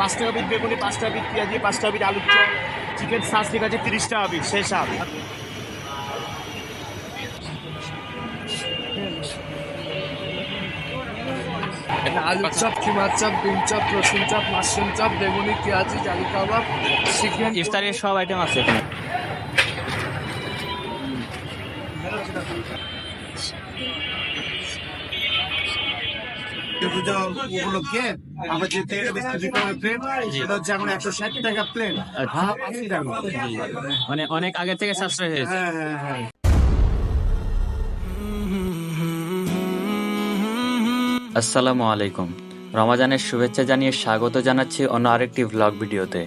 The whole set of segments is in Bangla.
পাঁচ টাকা পিস বেগুনি পাঁচ টাকা পিস পেঁয়াজি পাঁচ টাকা পিস আলুর চপ চিকেন সাস ঠিক আছে তিরিশ টাকা পিস শেষ আপ আলুর চপ কিমার চপ ডিম চপ রসুন চপ মাশরুম চপ বেগুনি পেঁয়াজি জালি কাবাব চিকেন। ইফতারের সব আইটেম আছে এখানে। পুজো উপলক্ষে আমরা যে তেরো বিস্কুট প্লেট সেটা হচ্ছে এখন একশো ষাট টাকা প্লেট হাফ আশি টাকা। মানে অনেক আগে থেকে সাশ্রয় হয়েছে। হ্যাঁ হ্যাঁ হ্যাঁ। আসসালামু আলাইকুম। রমাজানের শুভেচ্ছা জানিয়ে স্বাগত জানাচ্ছি অন্য আরেকটি ভ্লগ ভিডিওতে।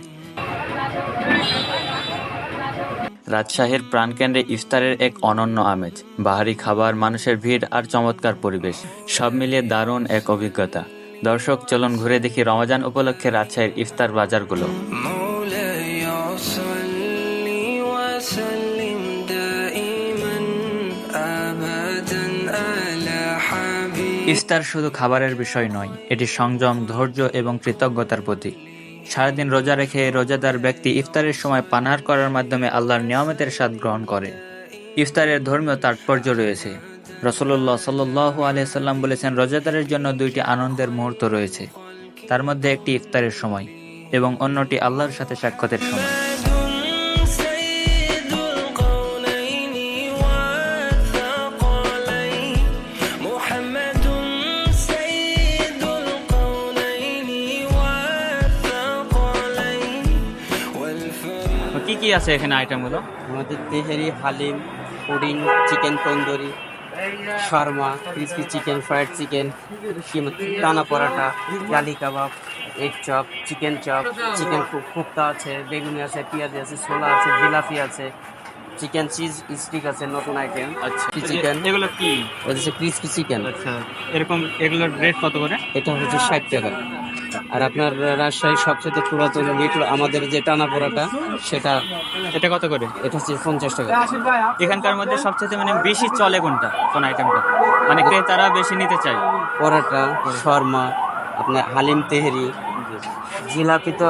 রাজশাহীর প্রাণকেন্দ্রে ইফতারের এক অনন্য আমেজ। বাহারি খাবার মানুষের ভিড় আর চমৎকার পরিবেশ। সব মিলিয়ে দারুণ এক অভিজ্ঞতা। দর্শক, চলন ঘুরে দেখি রমজান উপলক্ষে রাজশাহীর ইফতার বাজারগুলো। ইফতার শুধু খাবারের বিষয় নয়, এটি সংযম, ধৈর্য এবং কৃতজ্ঞতার প্রতীক। সারাদিন রোজা রেখে রোজাদার ব্যক্তি ইফতারের সময় পানার করার মাধ্যমে আল্লাহর নিয়মতের স্বাদ গ্রহণ করে। ইফতারের ধর্মীয় তাৎপর্য রয়েছে। রসল্লাহ সাল্লাহ আলিয়াল্লাম বলেছেন রোজাদারের জন্য দুইটি আনন্দের মুহূর্ত রয়েছে। তার মধ্যে একটি ইফতারের সময় এবং অন্যটি আল্লাহর সাথে সাক্ষাতের সময়। কি কি আছে এখানে আইটেমগুলো আমাদের tehari haleem pudding chicken tandoori. Shawarma crispy chicken fried chicken টানা পরাটা জালি kebab egg chop chicken chop chicken kofta আছে বেগুনি আছে পেঁয়াজি আছে ছোলা আছে জিলাপি আছে চিকেন চিজ স্টিক আছে নতুন আইটেম আচ্ছা চিকেন এগুলো কি? হচ্ছে ক্রিসপি চিকেন আচ্ছা এরকম এগুলোর রেট কত করে? এটা হচ্ছে ষাট টাকা। আর আপনার রাজশাহীর সবচেয়ে পুরাতন মিট আমাদের যে টানা পরাটা সেটা এটা কত করে? এটা হচ্ছে পঞ্চাশ টাকা। এখানকার মধ্যে সবচেয়ে মানে বেশি চলে কোনটা? কোন আইটেমটা মানে ক্রেতারা বেশি নিতে চায়? পরাটা শর্মা আপনার হালিম তেহেরি জিলাপি তো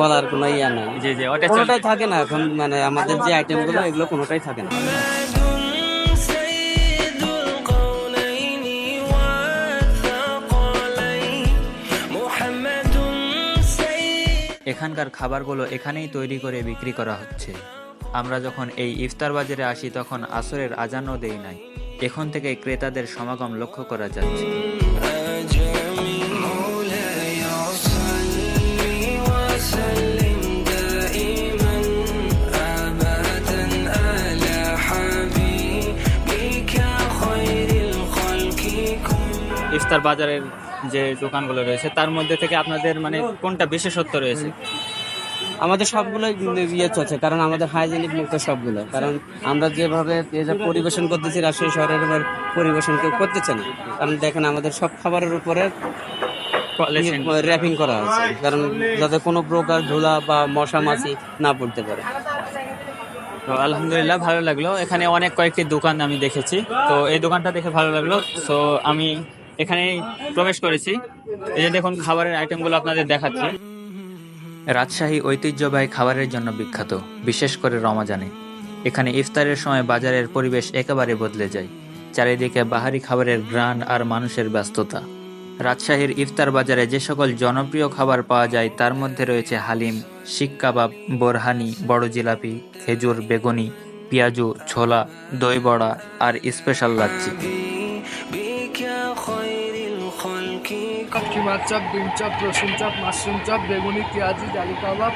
বলার কোনো ইয়া নাই। জি জি ওটা থাকে না এখন মানে আমাদের যে আইটেমগুলো এগুলো কোনোটাই থাকে না। এখানকার খাবারগুলো এখানেই তৈরি করে বিক্রি করা হচ্ছে। আমরা যখন এই ইফতার বাজারে আসি তখন আসরের আজানও দেই নাই। এখন থেকে ক্রেতাদের সমাগম লক্ষ্য করা যাচ্ছে। ইফতার বাজারের যে দোকানগুলো রয়েছে তার মধ্যে থেকে আপনাদের মানে কোনটা বিশেষত্ব রয়েছে? আমাদের সবগুলো ইয়ে চলছে কারণ আমাদের হাইজেনিক মুক্ত সবগুলো। কারণ আমরা যেভাবে যে পরিবেশন করতেছি রাজশাহী শহরের এবার পরিবেশন কেউ করতেছে না। কারণ দেখেন আমাদের সব খাবারের উপরে র্যাপিং করা আছে। কারণ যাতে কোনো প্রকার ধুলা বা মশা মাছি না পড়তে পারে। তো আলহামদুলিল্লাহ ভালো লাগল। এখানে অনেক কয়েকটি দোকান আমি দেখেছি। তো এই দোকানটা দেখে ভালো লাগল। তো আমি এখানে প্রবেশ করেছি। এই যে দেখুন, খাবারের আইটেমগুলো আপনাদের দেখাচ্ছি। রাজশাহী ঐতিহ্যবাহী খাবারের জন্য বিখ্যাত, বিশেষ করে রমাজানে। এখানে ইফতারের সময় বাজারের পরিবেশ একেবারে বদলে যায়। চারিদিকে বাহারি খাবারের গ্রান আর মানুষের ব্যস্ততা। রাজশাহীর ইফতার বাজারে যে সকল জনপ্রিয় খাবার পাওয়া যায়, তার মধ্যে রয়েছে হালিম শিক কাবাব, বোরহানি, বড় জিলাপি, খেজুর, বেগুনি, পেঁয়াজু, ছোলা, দই বড়া আর স্পেশাল লাচ্ছি। كل কিমার চপ ডিম চপ রসুন চপ মাশরুম চপ বেগুনি পেঁয়াজি জালি কাবাব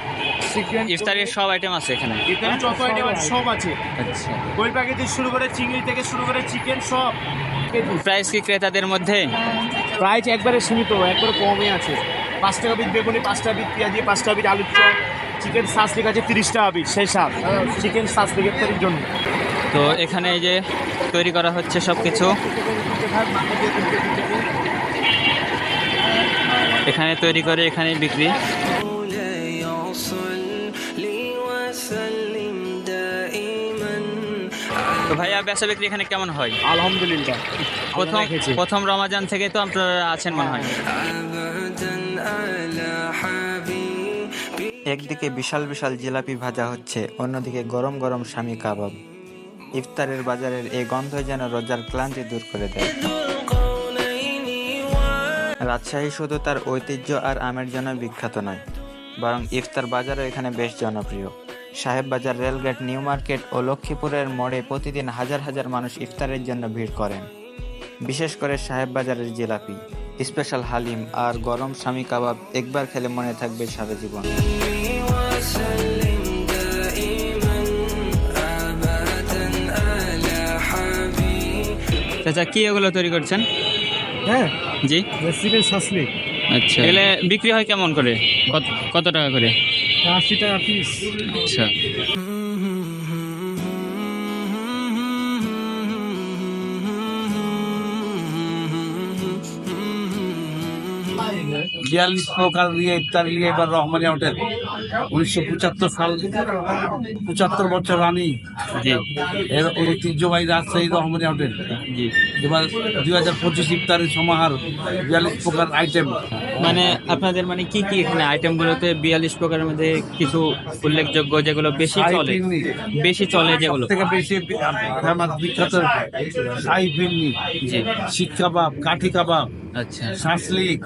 চিকেন ইফতারের সব আইটেম আছে এখানে। এখানে যত আইটেম আছে সব আছে। আচ্ছা। দই প্যাকেট শুরু করে চিংড়ি থেকে শুরু করে চিকেন সব। প্রাইস কি ক্রেতাদের মধ্যে? প্রাইস একবারে সীমিত একবারে কমই আছে। পাঁচ টাকা পিস বেগুনি পাঁচ টাকা পিস পেঁয়াজি পাঁচ টাকা পিস আলুর চপ চিকেন সাস ঠিক আছে তিরিশ টাকা পিস সেই সাপ চিকেন সাস থেকে ইফতারের জন্য। তো এখানে এই যে তৈরি করা হচ্ছে সব কিছু এখানে তৈরি করে এখানে বিক্রি। তো ভাইয়া ব্যবসা বিক্রি এখানে কেমন হয়? আলহামদুলিল্লাহ। প্রথম প্রথম রমাজান থেকে তো আপনারা আছেন মনে হয়। একদিকে বিশাল বিশাল জিলাপি ভাজা হচ্ছে অন্যদিকে গরম গরম স্বামী কাবাব। ইফতারের বাজারের এই গন্ধ যেন রোজার ক্লান্তি দূর করে দেয়। রাজশাহী শুধু তার ঐতিহ্য আর আমের জন্য বিখ্যাত নয়, বরং ইফতার বাজারও এখানে বেশ জনপ্রিয়। সাহেব বাজার, রেলগেট, নিউ মার্কেট ও লক্ষ্মীপুরের মোড়ে প্রতিদিন হাজার হাজার মানুষ ইফতারের জন্য ভিড় করেন। বিশেষ করে সাহেব বাজারের জিলাপি, স্পেশাল হালিম আর গরম স্বামী কাবাব একবার খেলে মনে থাকবে সারা জীবন। চাচা, কি এগুলো তৈরি করছেন? হ্যাঁ। জি? চিকেন সাসলিক আচ্ছা। এগুলো বিক্রি হয় কেমন করে? কত কত টাকা করে? আশি টাকা পিস আচ্ছা। বিয়াল্লিশ প্রকার নিয়ে ইফতার নিয়ে এবার রহমানিয়া হোটেল উনিশশো পঁচাত্তর সাল পঁচাত্তর বছর রানী। জি। এর ঐতিহ্যবাহী রাজশাহী রহমানিয়া হোটেল। জি। এবার দুই হাজার পঁচিশ ইফতারের সমাহার বিয়াল্লিশ প্রকার আইটেম মানে আপনাদের মানে কি কি এখানে আইটেমগুলোতে বিয়াল্লিশ প্রকারের মধ্যে কিছু উল্লেখযোগ্য যেগুলো বেশি চলে? বেশি চলে যেগুলো? থেকে বেশি ফেমাস বিখ্যাত শাহি ফিরনি। জি। শিক কাবাব কাঠি কাবাব আচ্ছা। শাসলিক।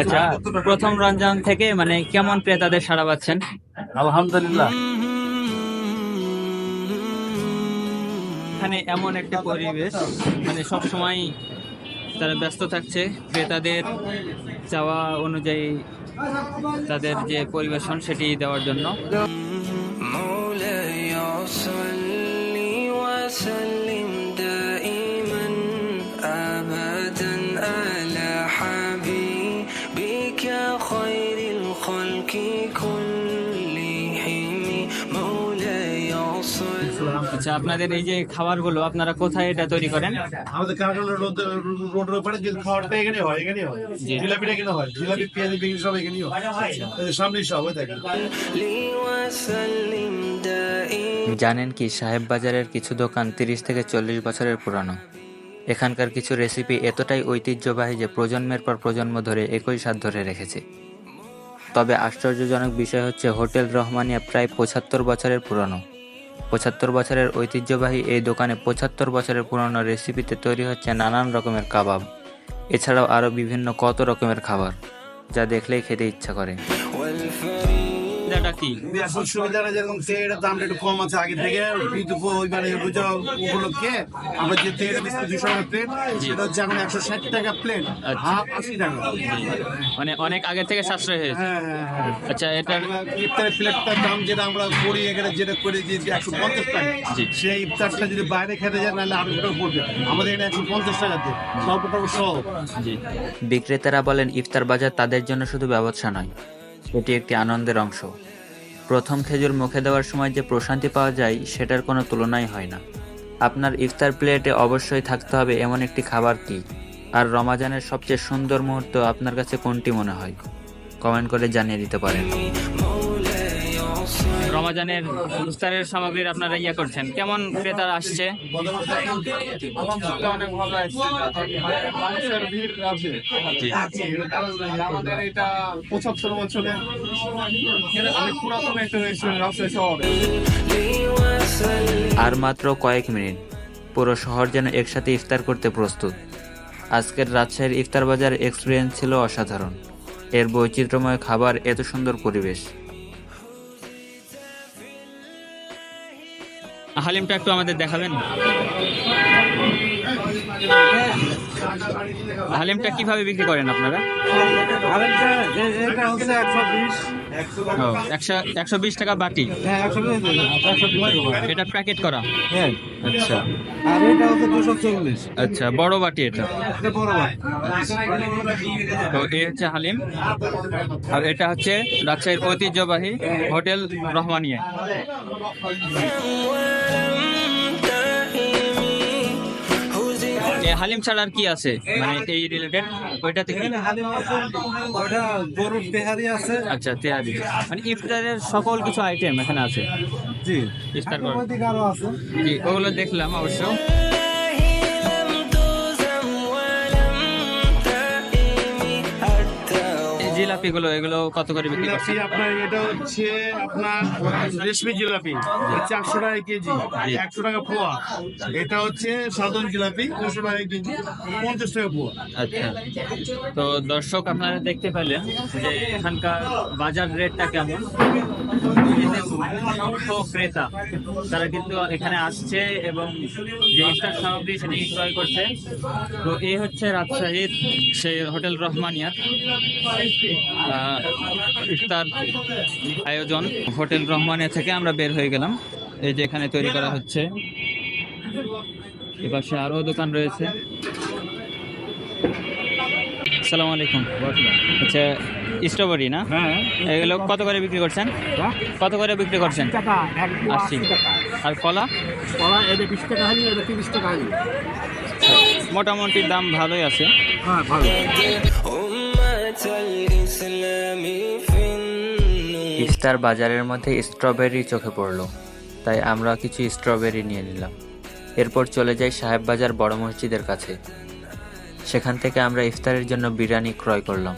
আচ্ছা প্রথম রমজান থেকে মানে কেমন ক্রেতাদের সাড়া পাচ্ছেন? আলহামদুলিল্লাহ। এখানে এমন একটা পরিবেশ মানে সব সময় তারা ব্যস্ত থাকছে ক্রেতাদের চাওয়া অনুযায়ী তাদের যে পরিবেশন সেটি দেওয়ার জন্য। আচ্ছা আপনাদের এই যে খাবারগুলো আপনারা কোথায় এটা তৈরি করেন? আমাদের কারখানা রোড উপরে যে খাবারটা এখানে হয় এখানে হয়। এখানে হয়। জিলাপি সব হয়। সামনে সব থাকে জানেন কি সাহেব বাজারের কিছু দোকান তিরিশ থেকে চল্লিশ বছরের পুরানো। এখানকার কিছু রেসিপি এতটাই ঐতিহ্যবাহী যে প্রজন্মের পর প্রজন্ম ধরে একই স্বাদ ধরে রেখেছে। তবে আশ্চর্যজনক বিষয় হচ্ছে হোটেল রহমানিয়া প্রায় পঁচাত্তর বছরের পুরানো। পঁচাত্তর বছরের ঐতিহ্যবাহী এই দোকানে পঁচাত্তর বছরের পুরনো রেসিপিতে তৈরি হচ্ছে নানান রকমের কাবাব। এছাড়াও আরও বিভিন্ন কত রকমের খাবার, যা দেখলেই খেতে ইচ্ছা করে। এটা কি? এখন সুবিধাটা যেরকম তেলের দামটা একটু কম আছে আগে থেকে কিন্তু ওই মানে রোজা উপলক্ষে আমরা যে তেল দিচ্ছি দুশো টাকা প্লেট সেটা হচ্ছে এখন একশো ষাট টাকা প্লেট আচ্ছা। হাফ আশি টাকা। মানে অনেক আগে থেকে সাশ্রয় হয়েছে। হ্যাঁ হ্যাঁ হ্যাঁ। আচ্ছা এটার ইফতারের প্লেটটার দাম যেটা আমরা করি এখানে যেটা করে দিয়েছি একশো পঞ্চাশ টাকা। সেই ইফতারটা যদি বাইরে খেতে যায় নাহলে আরও টাকা পড়বে। আমাদের এখানে একশো পঞ্চাশ টাকাতে সব বিক্রেতারা বলেন ইফতার বাজার তাদের জন্য শুধু ব্যবসা নয় এটি একটি আনন্দের অংশ। প্রথম খেজুর মুখে দেওয়ার সময় যে প্রশান্তি পাওয়া যায়, সেটার কোনো তুলনাই হয় না। আপনার ইফতার প্লেটে অবশ্যই থাকতে হবে এমন একটি খাবার কি? আর রমাজানের সবচেয়ে সুন্দর মুহূর্ত আপনার কাছে কোনটি মনে হয়? কমেন্ট করে জানিয়ে দিতে পারেন। রমাজানের ইফতারের সামগ্রীর আপনারা ইয়ে করছেন। কেমন ক্রেতারা আসছে? আর মাত্র কয়েক মিনিট। পুরো শহর যেন একসাথে ইফতার করতে প্রস্তুত। আজকের রাজশাহীর ইফতার বাজার এক্সপিরিয়েন্স ছিল অসাধারণ। এর বৈচিত্র্যময় খাবার এত সুন্দর পরিবেশ। হালিমটা একটু আমাদের দেখাবেন? হালিমটা কীভাবে বিক্রি করেন আপনারা? একশো বিশ টাকা বাটি। এটা প্যাকেট করা? আচ্ছা। আচ্ছা বড় বাটি এটা? তো এই হচ্ছে হালিম। আর এটা হচ্ছে রাজশাহীর ঐতিহ্যবাহী হোটেল রহমানিয়া। হালিম ছাড়া আর কি আছে? মানে এই রিলেটেড ওইটাতে কি? ওটা গরুর তেহারি আছে। আচ্ছা তেহারি। মানে ইফতারের সকল কিছু আইটেম এখানে আছে? জি। ইফতার করার। ওইদিকে আছে। জি ওগুলো দেখলাম অবশ্য। জিলাপি গুলো এগুলো কত করে বিক্রি করছেন? আপনার এটা হচ্ছে আপনার রেশমি জিলাপি চারশো টাকা কেজি একশো টাকা পোয়া। এটা হচ্ছে সাধারণ জিলাপি 200 টাকা কেজি পঞ্চাশ টাকা পোয়া। আচ্ছা। তো দর্শক আপনারা দেখতে পেলেন যে এখানকার বাজার রেটটা কেমন। ক্রেতা তারা কিন্তু এখানে আসছে এবং যে ইফতার সামগ্রী সেটি ক্রয় করছে। তো এই হচ্ছে রাজশাহীর সেই হোটেল রহমানিয়ার। ইফতার আয়োজন। হোটেল রহমানিয়া থেকে আমরা বের হয়ে গেলাম। এই যে এখানে তৈরি করা হচ্ছে। এপাশে আরও দোকান রয়েছে। আসসালামু আলাইকুম। আচ্ছা স্ট্রবেরি না? হ্যাঁ। এগুলো কত করে বিক্রি করছেন? কত করে বিক্রি করছেন? আশি আর কলা? কলা এটা বিশ টাকা হালি এটা তিরিশ টাকা হালি। মোটামুটি দাম ভালোই আছে। হ্যাঁ ভালো। ইফতার বাজারের মধ্যে স্ট্রবেরি চোখে পড়ল, তাই আমরা কিছু স্ট্রবেরি নিয়ে নিলাম। এরপর চলে যাই সাহেব বাজার বড় মসজিদের কাছে। সেখান থেকে আমরা ইফতারের জন্য বিরিয়ানি ক্রয় করলাম।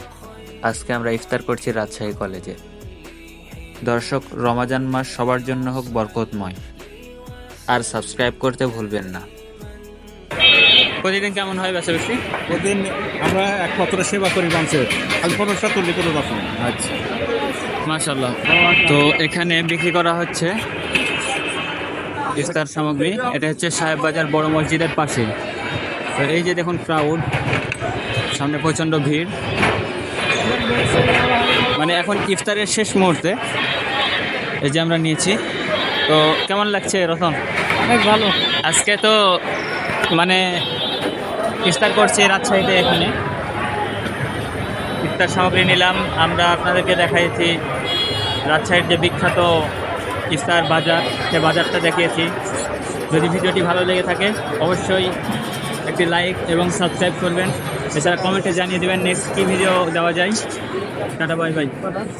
আজকে আমরা ইফতার করছি রাজশাহী কলেজে। দর্শক, রমাজান মাস সবার জন্য হোক বরকতময়। আর সাবস্ক্রাইব করতে ভুলবেন না। প্রতিদিন কেমন হয় বেচা বেশি প্রতিদিন আমরা এক পত্র সেবা করি মানুষের আজ পনেরোশো তুলি করে দশ আচ্ছা। মাশাল্লাহ তো এখানে বিক্রি করা হচ্ছে ইফতার সামগ্রী। এটা হচ্ছে সাহেব বাজার বড় মসজিদের পাশে। তো এই যে দেখুন ক্রাউড সামনে প্রচণ্ড ভিড়। মানে এখন ইফতারের শেষ মুহূর্তে এই যে আমরা নিয়েছি। তো কেমন লাগছে রতন? অনেক ভালো। আজকে তো মানে ইফতার করছি রাজশাহীতে এখানে। ইফতার সামগ্রী নিলাম। আমরা আপনাদেরকে দেখাইছি রাজশাহীর যে বিখ্যাত ইফতার বাজার। সে বাজারটা দেখিয়েছি। যদি ভিডিওটি ভালো লেগে থাকে, অবশ্যই একটি লাইক এবং সাবস্ক্রাইব করবেন। এছাড়া কমেন্টে জানিয়ে দেবেন নেক্সট কী ভিডিও দেওয়া যায়। টাটা বাই বাই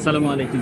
সালামু আলাইকুম।